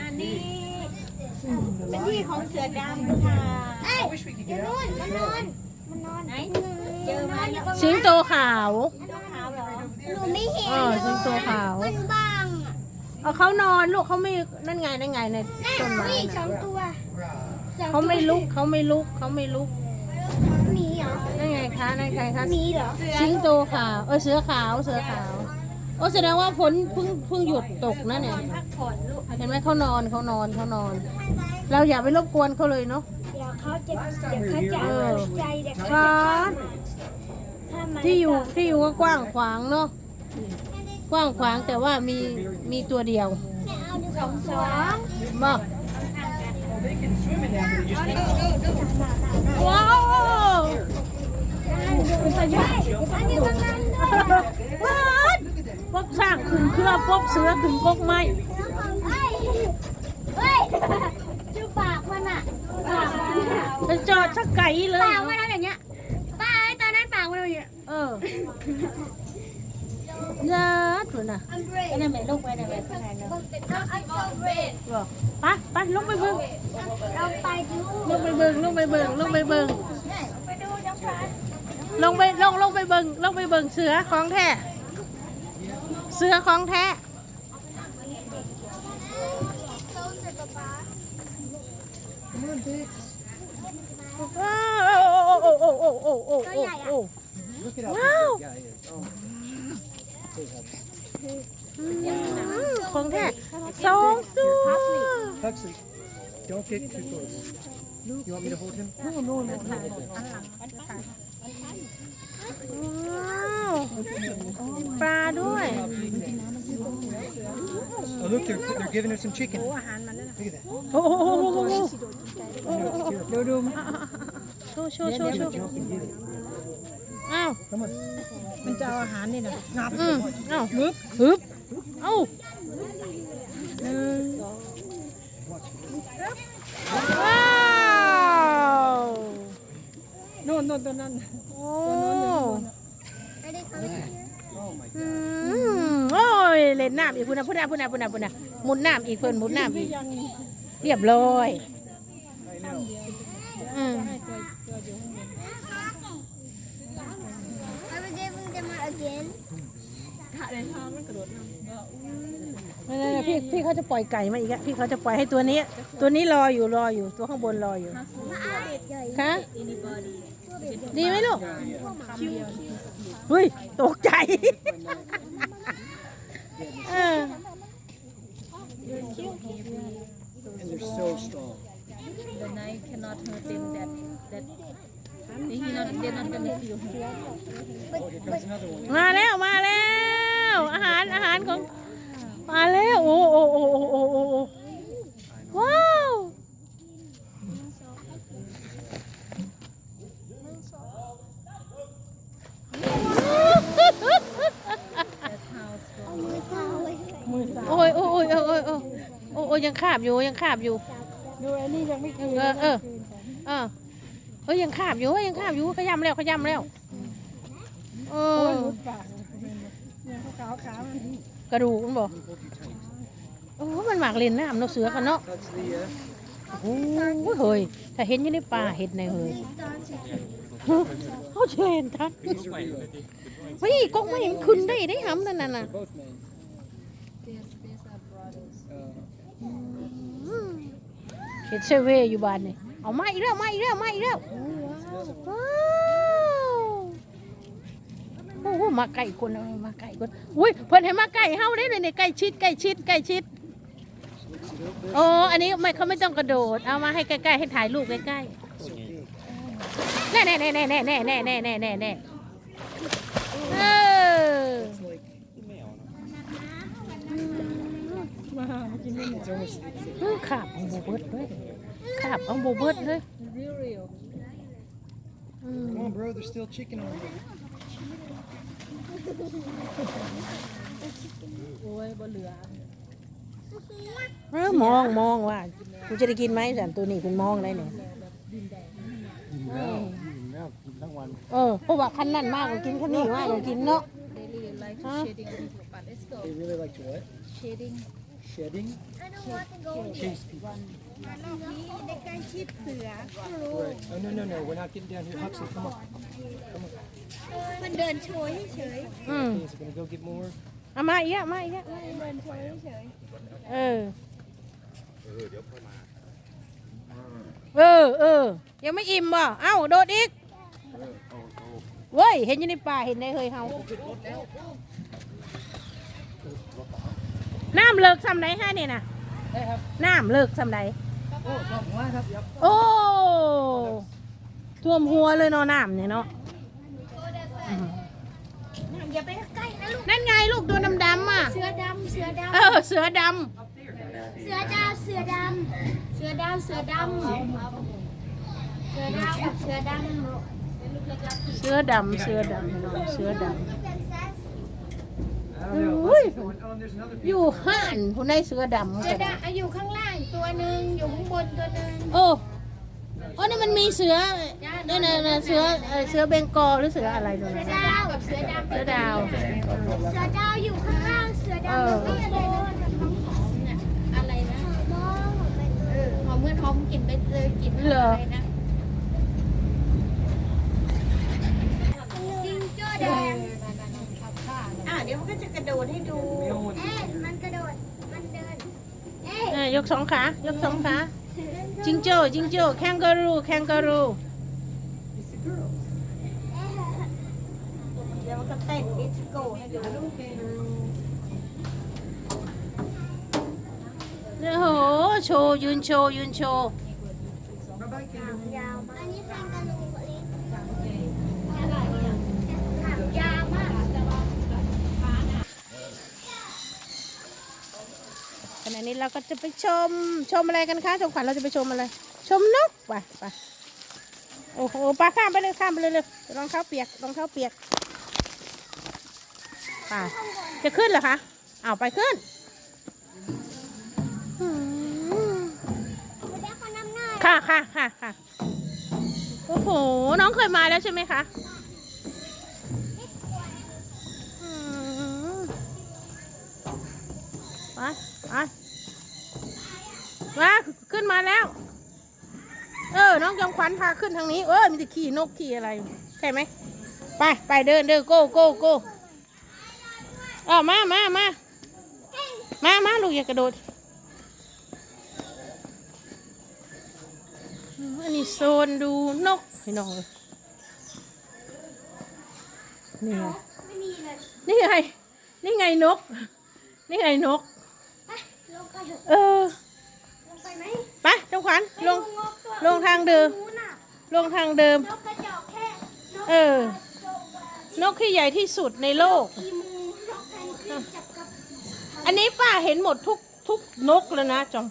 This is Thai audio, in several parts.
อันนี้ เป็นที่ของเสือดำค่ะเอ้ยเดี๋ยวนู่นมันนอน มันนอนไหนเจอมาอยู่ตรงสิงโตขาว ตัวขาวเหรอหนูไม่เห็นเออสิงโตขาว มันบังอะเอาเขานอนลูกเขาไม่นั่นไงนั่นไงในต้นไม้นี่สอน่ะงตัวสองตัวเขาไม่ลุกเขาไม่ลุกเขาไม่ลุกหมีเหรอนั่นไงคะนั่นไงคะหมีเหรอ สิงโตขาวเออเสือขาวเสือขาว โอ้แสดงว่าฝนเพิ่งเพิ่งหยุดตกนะเนี่ย พักผ่อนลูกเห็นไหมเขานอนเขานอนเขานอน เราอย่าไปรบกวนเขาเลยเนาะ เดี๋ยวเขาจะเดี๋ยวเขาจะเออตกใจเดี๋ยวเขาครัจะบเข้ามาที่อยู่ที่อยู่ก็กว้างขวางเนาะ กว้างขวางแต่ว่ามีมีตัวเดียวไม่เอาหนึ่งสองสองบอกว้าว อันนี้ตรงนั้นด้วย ว้าวพบสร้างขึ้นเครือ พบเสือขึ้นกกไม้เฮ้ยเฮ้ยดูปากมันอะปากมันอะจะจอดชักไก่เลย ปากมันทำอย่างเงี้ยป้าไอ้ตอนนั้นปากมันทำอย่างเงี้ยเออญาติพุ่นน่ะ I'm brave นั่นแม่ลูกไปนั่นแม่ข้างในเนาะ I'm so brave บอกไปไปลงไปเบิ่งเราไปดูลงไปเบิ่งลงไปเบิ่งลงไปเบิ่งไปดูน้องฟ้าลงไปลงลงไปเบิ่งลงไปเบิ่งเสือของแท้ เสื้อของแท้ว้าวโอ้โอ้โอ้โอ้โอ้โอ้โอ้ว้าวของแท้สองตัว Huxley, don't get too close. You want me to hold him? No, no, no. no, no, no. ปลาด้วย Oh, look, they're, they're giving her some chicken. Look at that. โอ้โหดูดูโชว์โชว์โชว์โชว์ Jump and get it. อ้าว Come on. มันจะเอาอาหารนี่นะงับอืมเอ้าฮึบฮึบเอ้าว้าว โน่นโน่นตัวนั้น โอ้ อืมโอ้ยเล่นน้ำอีกพุ่นนะพุ่นนะพุ่นนะพุ่นนะพุ่นนะหมุนน้ำอีกเพิ่นหมุนน้ำอีกเรียบร้อยอืม Are we giving them again ไม่ได้พี่พี่เขาจะปล่อยไก่มาอีกอะพี่เขาจะปล่อยให้ตัวนี้ ตัวนี้รออยู่รออยู่ตัวข้างบนรออยู่คะ ดีไหมลูกเฮ้ย ตกใจ เออ And they're so strong. The knife cannot hurt them that that he not they not gonna feel him Oh, here comes another one. มาแล้วมาแล้ว อาหารอาหารของ มาแล้ว โอ้โอ้โอ้โอ้ โอ้ยโอ้ยโอ้ยโอ้ยโอ้ยโอ้ยยังคาบอยู่ยังคาบอยู่ ดูไอ้นี่ยังไม่คืนเออเออ เออเฮ้ยยังคาบอยู่เอ้ยยังคาบอยู่ขยำแล้วขยำแล้วเออ้ยอหลากเนี่ยขาวขาวมันกระดูกมันบอกโอ้มันหมากเล่นน้ำนกเสือกันเนาะโอ้โหเฮ้ยถ้าเห็นอยู่ในป่าเห็ดในเฮ้ยเขาเชนทั้งวิ่งกงไม่เห็นขึ้นได้ได้ห้ำนั่นน่ะ เห็ดเซเวอยู่บ้านนี่เอามาอีกแล้วมาอีกแล้วมาอีกแล้วว้าวโอ้โหมาไก่คนเอามาไก่คนอุ้ยเพิ่นให้มาไก่เฮาได้เลยเนี่ยไก่ชิดไก่ชิดไก่ชิดโอ้อันนี้ไม่เขาไม่ต้องกระโดด เอามาให้ใกล้ๆให้ถ่ายรูปใกล้ๆแน่แน่แน่แน่แน่แน่แน่แน่แน่แน่แน่เออ it's like, มาหากินไม่หมด it's almost, เออขาบเอาโบเบิดเลยขาบเอาโบเบิดเลยอืม come on, bro, there's still chicken over there. โอ้ยบ่เหลือเออมองมองว่าคุณจะได้กินไหมสันตัวนี้คุณมองได้เนี่ยเออเออเพราะว่าคันนั่นมากกว่ากินคันนี้มากกว่ากินเนาะ they really like Huh? shading people but let's go They really like to what? shading shedding, I don't want to go chase people. Right. Oh, no, no, no. We're not getting down here. Huxley, come on. Come on. มันเดินโชยเฉยอืม Okay, so gonna go get more. เอามาอีกอะมาอีกอะเออ เออ เออ ยังไม่อิ่มบ่เอ้า โดดอีกเว้ย เห็นอยู่ในป่าเห็นได้เฮยเฮา น้ำเลิกซ้ำไหนฮะเนี่ยนะน้ำเลิกซ้ำไหนโอ้ท่วมหัวเลยเนาะน้ำเนี่ยเนาะอืมๆอย่าไปใกล้นะลูก นั่นไงลูกตัวดำๆอะ เสือดำเสือดเออ เสือดำ เสือดาวเสือดำ เสือดาวเสือดำ เสือดาวกับเสือดำำเสือดำ เสือดำเนาะเสือด I don't know. Ui. Huxley's going- Oh, there's another ำอยู่ห้านผู้ในเสือดำเสือดำอยู่ข้างล่างตัวหนึ่งอยู่ข้างบนตัวหนึ่งโอ้โอ้นี่มันมีเสือนี่นะนะเสือเอ่อเสือเบงกอลหรือเสืออะไรตัวเสืนั้อนดาวกับเสือดำเสือดาวเสือดาวอยู่ข้างล่างเสือดำอยู่ข้างบนอะไรนะมองเออหอมเมื่อท้องกินไปเลยกินเหรออะไรนะ จิงโจ้แดง อะเดี๋ยวมันก็จะกระโดดให้ดูเอ๊ะมันกระโดด มันเดิน เอ๊ะเออยกสองขายกสองขาจิงโจ้จิงโจ้แคนการูแคนการูเดี๋ยวมันก็เต้นดิสโก้ให้ดู โอ้โห โชว์ยืนโชว์ยืนโชว์ ยาวมากอันนี้แพงกะลูลิอะไรเนี่ยหางยาวมาก ขณะนี้เราก็จะไปชมชมอะไรกันคะชมขวัญเราจะไปชมอะไร ชมนกไปไปโอ้โหปลาข้ามไปเลยข้ามไปเลยเลยรองเท้าเปียกรองเท้าเปียกไปจะขึ้นเหรอคะเอาไปขึ้นอืมไม่ได้คนนำหน้าค่ะค่ะค่ะค่ะโอ้โห น้องเคยมาแล้วใช่ไหมคะอืมไปไป มาขึ้นมาแล้ว เออ น้องจอมขวัญพาขึ้นทางนี้ เออมันจะขี่นกขี่อะไร ใช่ไหม ไป ไปเดินเดินโก้โก้โก้เออมามามามามาลูกอย่ากระโดดอืมอันนี้โซนดูนกพี่น้องเอ้ยนี่ไงไม่มีเลยนี่ไง นี่ไงนก นี่ไงนกไปลงไปเถอะเออลง ไปไหมไปเจ้าขวัญลงไปดูนกตัวลงทางเดิมนู้นน่ะลงทางเดิม นกกระจอกแค่นกเออโซวานกที่ใหญ่ที่สุดในโลก อีมูนกแพนกวินจับกับอันนี้ป้าเห็นหมดทุกทุกนกแล้วนะจอง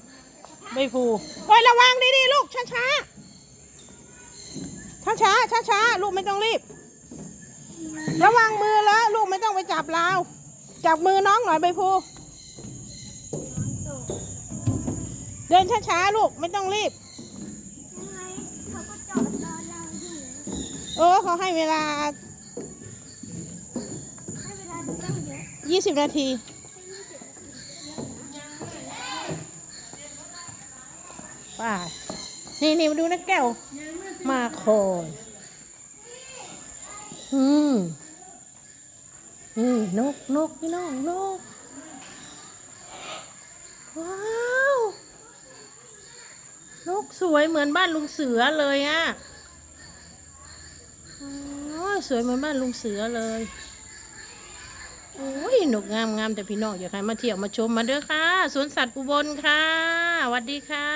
ใบพลูโอ้ยระวังดีๆลูกช้าช้าช้าช้าช้าช้าๆลูกไม่ต้องรีบ ระวังมือแล้วลูกไม่ต้องไปจับราวจับมือน้องหน่อยใบพ เดินช้าช้าๆลูกไม่ต้องรีบยังไงเขาก็จอดรอเราอยู่โอ้เขาให้เวลา ให้เวลาดูตั้งเยอะ20 นาทีไป้านี่นี่มาดูนะแก้ว มาคอยอืมนี่นกนกพี่น้องนก ว้าวนก สวยเหมือนบ้านลุงเสือเลยอะอ๋อสวยเหมือนบ้านลุงเสือเลยโอ้ยนกงามงามแต่พี่น้องอยากให้มาเที่ยวมาชมมาเด้อค่ะ สวนสัตว์อุบลค่ะสวัสดีค่ะ